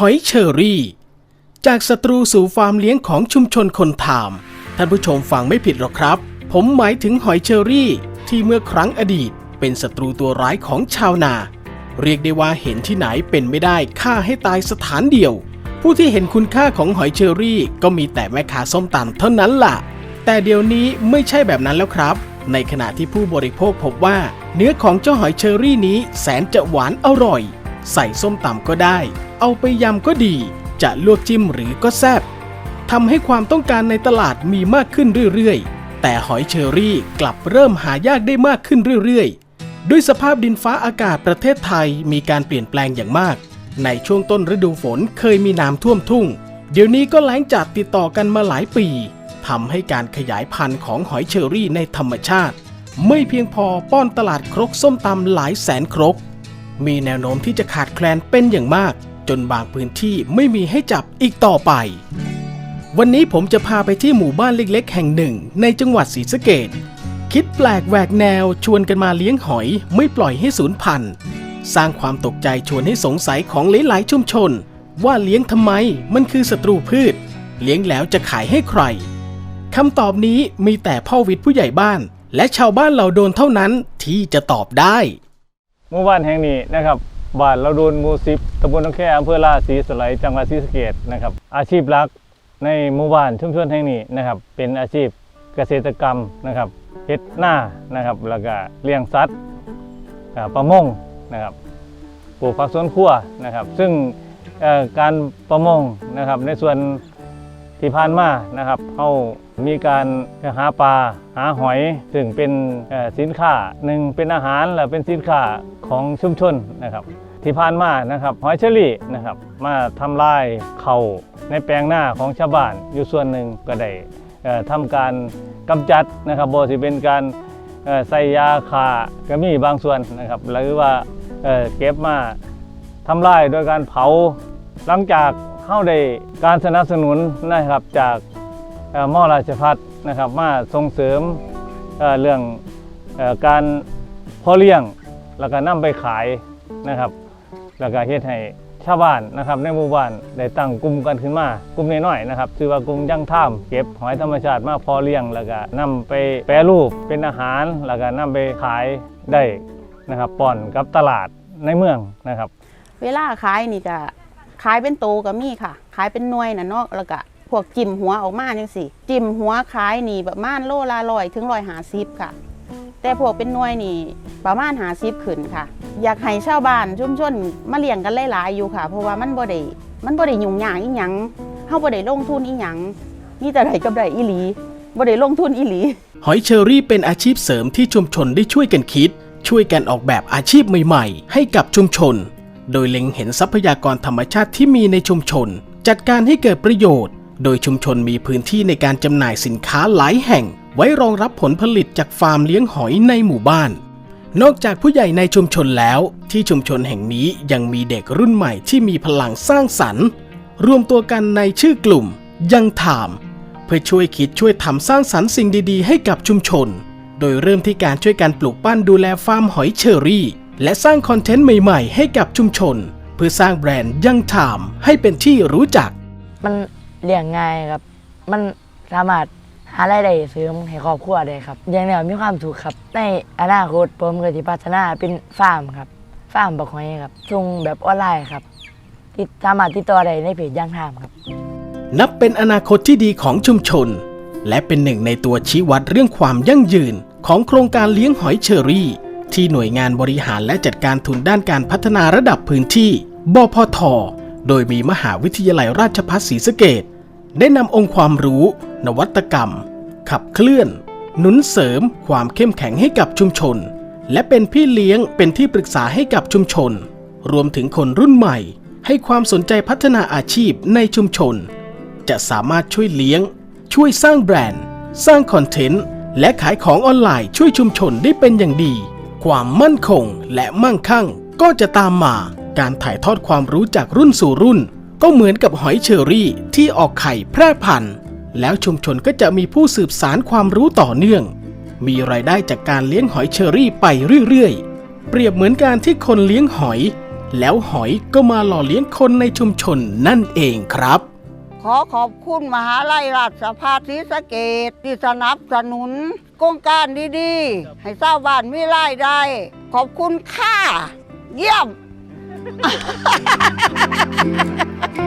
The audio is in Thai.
หอยเชอรี่ จากศัตรูสู่ฟาร์มเลี้ยงของชุมชนคนทาม ท่านผู้ชมฟังไม่ผิดหรอกครับ ผมหมายถึงหอยเชอรี่ที่เมื่อครั้งอดีต เป็นศัตรูตัวร้ายของชาวนา เรียกได้ว่าเห็นที่ไหนเป็นไม่ได้ฆ่าให้ตายสถานเดียว ผู้ที่เห็นคุณค่าของหอยเชอรี่ก็มีแต่แม่ค้าส้มตำเท่านั้นล่ะ แต่เดี๋ยวนี้ไม่ใช่แบบนั้นแล้วครับ ในขณะที่ผู้บริโภคพบว่า เนื้อของเจ้าหอยเชอรี่นี้แสนจะหวานอร่อย ใส่ส้มตำก็ได้ เอาไปยำก็ดี จะลวกจิ้มหรือก็แซบทำให้ความต้องการในตลาดมีมากขึ้นเรื่อยๆ แต่หอยเชอรี่กลับเริ่มหายากได้มากขึ้นเรื่อยๆ ด้วยสภาพดินฟ้าอากาศประเทศไทยมีการเปลี่ยนแปลงอย่างมาก ในช่วงต้นฤดูฝนเคยมีน้ำท่วมทุ่ง เดี๋ยวนี้ก็แล้งจัดติดต่อกันมาหลายปีทำให้การขยายพันธุ์ของหอยเชอรี่ในธรรมชาติ ไม่เพียงพอป้อนตลาดครกส้มตำหลายแสนครก มีแนวโน้มที่จะขาดแคลนเป็นอย่างมาก จนบางพื้นที่ไม่มีให้จับอีกต่อไป วันนี้ผมจะพาไปที่หมู่บ้านเล็กๆ แห่งหนึ่ง ในจังหวัดศรีสะเกดคิดแปลกแหวกแนวชวนกันมาเลี้ยงหอย ไม่ปล่อยให้สูญพันธุ์ สร้างความตกใจชวนให้สงสัยของหลายๆชุมชน ว่าเลี้ยงทำไมมันคือศัตรูพืช เลี้ยงแล้วจะขายให้ใครคำตอบนี้มีแต่พ่อวิทย์ผู้ใหญ่บ้าน และชาวบ้านเหล่าโดนเท่านั้นที่จะตอบได้หมู่บ้านแห่งนี้นะครับ บ้านเราโดนหมู่สิบตำบลหนองแค่อำเภอลาดศรีสไลยจังหวัดศรีสะเกษนะครับ อาชีพหลักในหมู่บ้านชุมชนแห่งนี้นะครับ เป็นอาชีพเกษตรกรรมนะครับเฮ็ดหน้านะครับแล้วก็เลี้ยงสัตว์ประมงนะครับปลูกผักสวนครัวนะครับ ซึ่งการประมงนะครับในส่วนที่ผ่านมานะครับเขามีการหาปลาหาหอย ซึ่งเป็นสินค้าหนึ่งเป็นอาหารและเป็นสินค้า ของชุมชนนะครับ ที่ผ่านมานะครับหอยเชอรี่นะครับมาทำลายเขาในแปลงหน้าของชาวบ้านอยู่ส่วนหนึ่งก็ได้เอ่อทำการกำจัดนะครับบ่สิเป็นการใส่ยาฆ่าก็มีบางส่วนนะครับหรือว่าเเก็บมาทำลายโดยการเผาหลังจากเข้าได้การสนับสนุนนะครับจากม่อมอราชพัฒนะครับมาส่งเสริมเเรื่องอการพ่อเลี้ยง แล้วก็นำไปขายนะครับ แล้วก็เฮ็ดให้ชาวบ้านนะครับในหมู่บ้านได้ตั้งกลุ่มกันขึ้นมากลุ่มน้อยๆนะครับชื่อว่ากลุ่มยั่งท่ามเก็บหอยธรรมชาติมาพอเลี้ยงแล้วก็นำไปแปรรูปเป็นอาหารแล้วก็นำไปขายได้นะครับป้อนกับตลาดในเมืองนะครับ เวลาขายนี่ก็ขายเป็นโตก็มีค่ะ ขายเป็นหน่วยนะเนาะแล้วก็พวกจิ้มหัวออกมาจังสิจิ้มหัวขายนี่ประมาณโลละร้อยถึงร้อยหาสิบค่ะ แต่พวกเป็นหน่วยนี่ประมาณหาสิบขึ้นค่ะ อยากให้ชาวบ้านชุมชนมาเลี้ยงกันหลายๆอยู่ค่ะ เพราะว่ามันบ่ได้มันบ่ได้ยุ่งยากอีหยังเฮาบ่ได้ลงทุนอีหยังมีแต่ได้กับไดอีหลีบ่ได้ลงทุนอีหลี หอยเชอรี่เป็นอาชีพเสริมที่ชุมชนได้ช่วยกันคิด ช่วยกันออกแบบอาชีพใหม่ ๆ ให้กับชุมชน โดยเล็งเห็นทรัพยากรธรรมชาติที่มีในชุมชน จัดการให้เกิดประโยชน์ โดยชุมชนมีพื้นที่ในการจำหน่ายสินค้าหลายแห่ง ไว้รองรับผลผลิตจากฟาร์มเลี้ยงหอยในหมู่บ้าน นอกจากผู้ใหญ่ในชุมชนแล้ว ที่ชุมชนแห่งนี้ยังมีเด็กรุ่นใหม่ที่มีพลังสร้างสรรค์ รวมตัวกันในชื่อกลุ่ม ยังถาม เพื่อช่วยคิดช่วยทำสร้างสรรค์สิ่งดีๆ ให้กับชุมชน โดยเริ่มที่การช่วยการปลูกปั้นดูแลฟาร์มหอยเชอรี่ และสร้างคอนเทนต์ใหม่ๆ ให้กับชุมชน เพื่อสร้างแบรนด์ยังถามให้เป็นที่รู้จัก มันเลี้ยงง่ายครับ มันสามารถ หารายได้เสริมให้ครอบครัวได้ครับ อย่างแนวมีความสุขครับ ในอนาคตผมก็จะพัฒนาเป็นฟาร์มครับ ฟาร์มบักหอยครับส่งแบบออนไลน์ครับติดสามารถติดต่อได้ในเพจย่างทามครับ นับเป็นอนาคตที่ดีของชุมชน และเป็นหนึ่งในตัวชี้วัดเรื่องความยั่งยืน ของโครงการเลี้ยงหอยเชอรี่ ที่หน่วยงานบริหารและจัดการทุนด้านการพัฒนาระดับพื้นที่ บพท โดยมีมหาวิทยาลัยราชภัฏศรีสะเกด ได้นำองค์ความรู้ นวัตกรรม ขับเคลื่อน หนุนเสริมความเข้มแข็งให้กับชุมชน และเป็นพี่เลี้ยงเป็นที่ปรึกษาให้กับชุมชน รวมถึงคนรุ่นใหม่ ให้ความสนใจพัฒนาอาชีพในชุมชน จะสามารถช่วยเลี้ยง ช่วยสร้างแบรนด์ สร้างคอนเทนต์ และขายของออนไลน์ช่วยชุมชนได้เป็นอย่างดี ความมั่นคงและมั่งคั่งก็จะตามมาการถ่ายทอดความรู้จากรุ่นสู่รุ่น ก็เหมือนกับหอยเชอรี่ที่ออกไข่แพร่พันธุ์ แล้วชุมชนก็จะมีผู้สืบสารความรู้ต่อเนื่อง มีรายได้จากการเลี้ยงหอยเชอรี่ไปเรื่อยๆ เปรียบเหมือนการที่คนเลี้ยงหอย แล้วหอยก็มาหล่อเลี้ยงคนในชุมชนนั่นเองครับ ขอขอบคุณมหาลัยราชภัฏศสเกตที่สนับสนุนโครงการดีๆ ให้ชาวบ้านมีรายได้ ขอบคุณค่ะ เยี่ยม 哈哈哈哈哈！哈哈。